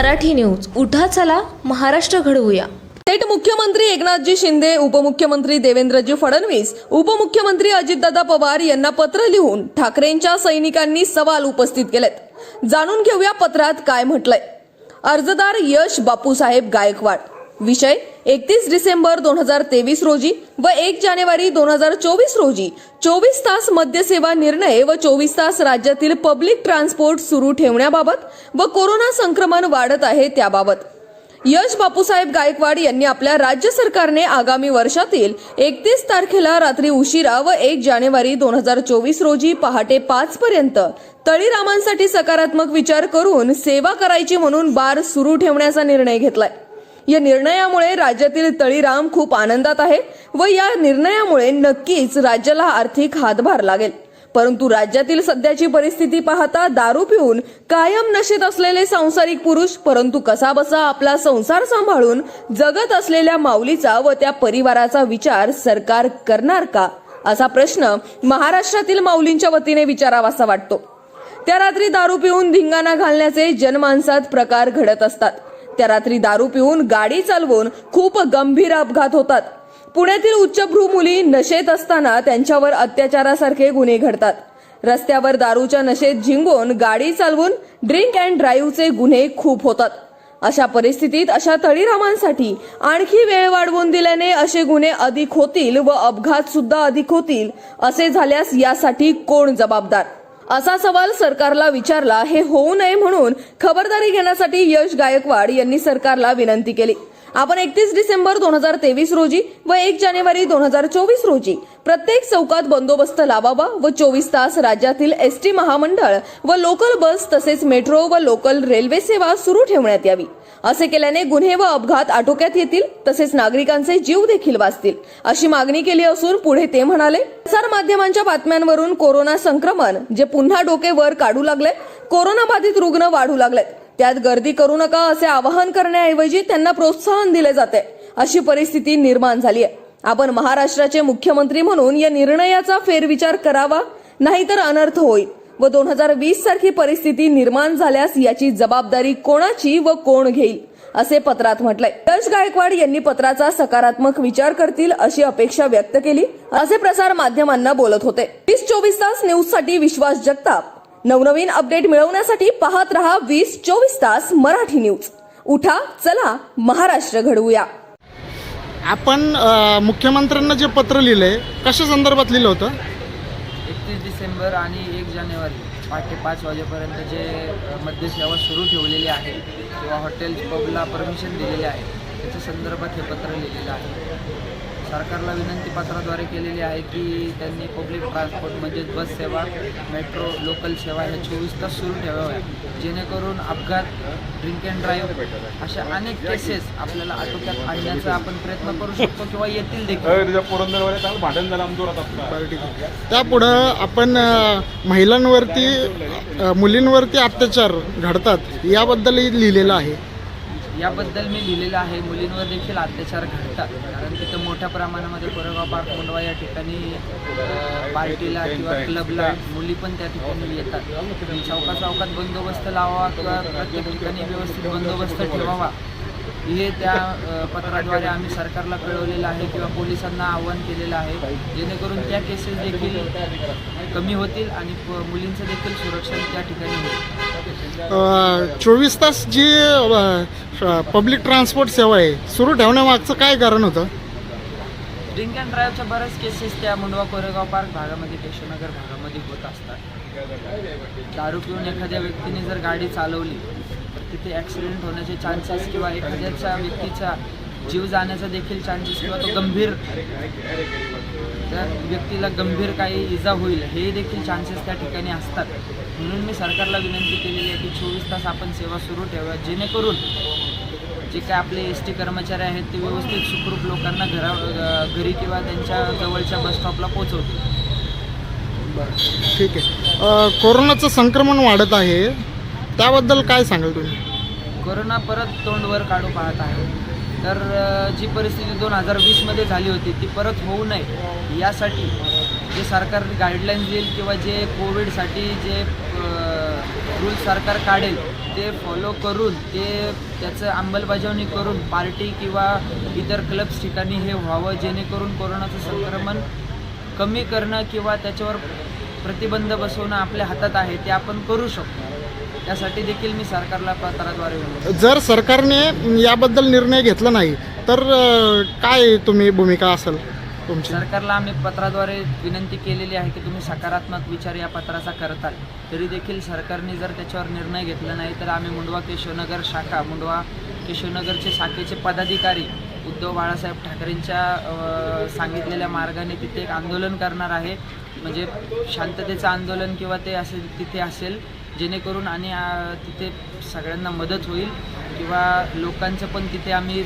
Marathi news. उठा चला महाराष्ट्र घडवूया. थेट मुख्यमंत्री एकनाथजी शिंदे उपमुख्यमंत्री देवेंद्रजी फडणवीस उपमुख्यमंत्री अजितदादा पवार यांना पत्र लिहून ठाकरेंच्या सैनिकांनी सवाल उपस्थित केलेत. जाणून घेऊया पत्रात काय म्हटलंय. अर्जदार यश बापूसाहेब गायकवाड. विषय एकतीस डिसेंबर दोन हजार तेवीस रोजी व एक जानेवारी दोन हजार चोवीस रोजी चोवीस तास मद्यसेवा निर्णय व चोवीस तास राज्यातील पब्लिक ट्रान्सपोर्ट सुरू ठेवण्याबाबत व कोरोना संक्रमण वाढत आहे त्याबाबत. यश बापूसाहेब गायकवाड यांनी आपल्या राज्य सरकारने आगामी वर्षातील एकतीस तारखेला रात्री उशिरा व एक जानेवारी दोन हजार चोवीस रोजी पहाटे पाच पर्यंत तळीरामांसाठी सकारात्मक विचार करून सेवा करायची म्हणून बार सुरू ठेवण्याचा निर्णय घेतलाय. या निर्णयामुळे राज्यातील तळीराम खूप आनंदात आहे व या निर्णयामुळे नक्कीच राज्याला आर्थिक हातभार लागेल. परंतु राज्यातील सध्याची परिस्थिती पाहता दारू पिऊन कायम नशेत असलेले सांसारिक पुरुष परंतु कसाबसा आपला संसार सांभाळून जगत असलेल्या माऊलीचा व त्या परिवाराचा विचार सरकार करणार का? असा प्रश्न महाराष्ट्रातील माऊलींच्या वतीने विचारावासा वाटतो. त्या रात्री दारू पिऊन धिंगाणा घालण्याचे जनमानसात प्रकार घडत असतात. त्या रात्री दारू पिऊन गाडी चालवून खूप गंभीर अपघात होतात. पुण्यातील उच्चभ्रू मुली नशेत असताना त्यांच्यावर अत्याचारासारखे गुन्हे घडतात. रस्त्यावर दारूच्या नशेत झिंगून गाडी चालवून ड्रिंक अँड ड्राईव्हचे गुन्हे खूप होतात. अशा परिस्थितीत अशा तळीरामांसाठी आणखी वेळ वाढवून दिल्याने असे गुन्हे अधिक होतील व अपघात सुद्धा अधिक होतील असे झाल्यास यासाठी कोण जबाबदार? असा सवाल सरकारला विचारला हे होऊ नये म्हणून खबरदारी घेण्यासाठी यश गायकवाड यांनी सरकारला विनंती केली. आपण एकतीस डिसेंबर दोन हजार तेवीस रोजी व एक जानेवारी दोन हजार चोवीस रोजी प्रत्येक चौकात बंदोबस्त लावावा व चोवीस तास राज्यातील एस टी महामंडळ व लोकल बस तसेच मेट्रो व लोकल रेल्वे सेवा सुरू ठेवण्यात यावी. असे केल्याने गुन्हे व अपघात आटोक्यात येतील तसेच नागरिकांचे जीव देखील वाचतील अशी मागणी केली असून पुढे ते म्हणाले प्रसार माध्यमांच्या बातम्यांवरून कोरोना संक्रमण जे पुन्हा डोके वर काढू लागले कोरोना बाधित रुग्ण वाढू लागले त्यात गर्दी करू नका असे आवाहन करण्याऐवजी त्यांना प्रोत्साहन दिले जाते अशी परिस्थिती निर्माण झाली आहे. आपण महाराष्ट्राचे मुख्यमंत्री म्हणून या निर्णयाचा फेरविचार करावा नाहीतर अनर्थ होईल. व दोन हजार वीस सारखी परिस्थिती निर्माण झाल्यास याची जबाबदारी कोणाची व कोण घेईल असे पत्रात म्हटलंय. यश गायकवाड यांनी पत्राचा सकारात्मक विचार करतील अशी अपेक्षा व्यक्त केली असे प्रसार माध्यमांना बोलत होते. वीस चोवीस तास न्यूजसाठी विश्वास जगताप. नवनवीन अपडेट मिळवण्यासाठी पाहत रहा वीस चोवीस तास मराठी न्यूज. उठा चला महाराष्ट्र घडवूया. आपण मुख्यमंत्र्यांना जे पत्र लिहिलं आहे कशा संदर्भात लिहिलं होतं? एकतीस डिसेंबर आणि एक जानेवारी पहाटे पाच वाजेपर्यंत जे अ, मद्यसेवा सुरू ठेवलेली आहे किंवा हॉटेल्स पबला परमिशन दिलेली आहे त्याच्या संदर्भात हे पत्र लिहिलेलं आहे. सरकारला विनंती पत्राद्वारे केलेली आहे की त्यांनी पब्लिक ट्रान्सपोर्ट म्हणजेच बस सेवा मेट्रो लोकल सेवा ह्या चोवीस तास सुरू ठेवाव्या. जेणेकरून अपघात ड्रिंक अँड ड्राईव्ह अशा अनेक केसेस आपल्याला आटोक्यात आणण्याचा आपण प्रयत्न करू शकतो किंवा येतील देखील. त्यापुढं आपण महिलांवरती मुलींवरती अत्याचार घडतात याबद्दलही लिहिलेलं आहे. याबद्दल मी लिहिलेलं आहे. मुलींवर देखील अत्याचार घडतात. कारण तिथं मोठ्या प्रमाणामध्ये कोरेगाव पार्क मुंडवा या ठिकाणी पार्टीला किंवा क्लबला मुली पण त्या ठिकाणी येतात. चौका चौकात बंदोबस्त लावावा किंवा प्रत्येक ठिकाणी व्यवस्थित बंदोबस्त ठेवावा हे त्या पत्राद्वारे आम्ही सरकारला कळवलेलं आहे किंवा पोलिसांना आव्हान केलेलं आहे. जेणेकरून त्या केसेस देखील कमी होतील आणि मुलींचं देखील सुरक्षण त्या ठिकाणी होईल. चोवीस तास जी पब्लिक ट्रान्सपोर्ट सेवा आहे सुरू ठेवण्यामागचं काय कारण होतं? ड्रिंक अँड ड्राईव्हच्या बऱ्याच केसेस त्या मुंडवा कोरेगाव पार्क भागामध्ये केशवनगर भागामध्ये होत असतात. दारू पिऊन एखाद्या व्यक्तीने जर गाडी चालवली तिथे ॲक्सिडेंट होण्याचे चान्सेस किंवा एखाद्याच्या व्यक्तीचा जीव जाण्याचा देखील चान्सेस किंवा तो गंभीर त्या व्यक्तीला गंभीर काही इजा होईल हे देखील चान्सेस त्या ठिकाणी असतात. म्हणून मी सरकारला विनंती केलेली आहे की चोवीस तास आपण सेवा सुरू ठेवूया जेणेकरून जे काय आपले एस टी कर्मचारी आहेत ते व्यवस्थित सुखरूप लोकांना घरा घरी किंवा त्यांच्या जवळच्या बस स्टॉपला पोचवतील ठीक आहे. कोरोनाचं संक्रमण वाढत आहे. त्याबद्दल काय सांगाल तुम्ही? कोरोना परत तोंडवर काढू पाहत आहे. तर जी परिस्थिती दोन हजार वीसमध्ये झाली होती ती परत होऊ नये यासाठी जे सरकार गाईडलाईन्स देईल किंवा जे कोविडसाठी जे रूल सरकार काढेल ते फॉलो करून ते त्याचं अंमलबजावणी करून पार्टी किंवा इतर क्लब्स ठिकाणी हे व्हावं जेणेकरून कोरोनाचं संक्रमण कमी करणं किंवा त्याच्यावर प्रतिबंध बसवणं आपल्या हातात आहे ते आपण करू शकतो. त्यासाठी देखील मी सरकारला पत्राद्वारे विनंती जर सरकारने याबद्दल निर्णय घेतला नाही तर अ, काय तुम्ही भूमिका असेल तुमची? सरकारला आम्ही पत्राद्वारे विनंती केलेली आहे की तुम्ही सकारात्मक विचार या पत्राचा करताल. तरी देखील सरकारने जर त्याच्यावर निर्णय घेतला नाही तर आम्ही मुंडवा केशवनगर शाखा मुंडवा केशवनगरचे शाखेचे पदाधिकारी उद्धव बाळासाहेब ठाकरेंच्या अ, सांगितलेल्या मार्गाने तिथे एक आंदोलन करणार आहे. म्हणजे शांततेचं आंदोलन किंवा ते असेल तिथे असेल जेणेकरून आणि तिथे सगळ्यांना मदत होईल किंवा लोकांचं पण तिथे आम्ही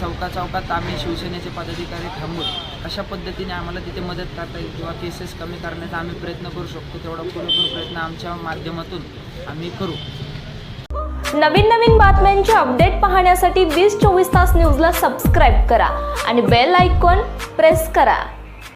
चौका चौकात आम्ही शिवसेनेचे पदाधिकारी थांबू अशा पद्धतीने आम्हाला तिथे मदत करता येईल किंवा केसेस कमी करण्याचा आम्ही प्रयत्न करू शकतो. तेवढा पुरेपूर प्रयत्न आमच्या माध्यमातून आम्ही करू. नवीन नवीन बातम्यांचे अपडेट पाहण्यासाठी वीस चोवीस तास न्यूजला सबस्क्राईब करा आणि बेल आयकॉन प्रेस करा.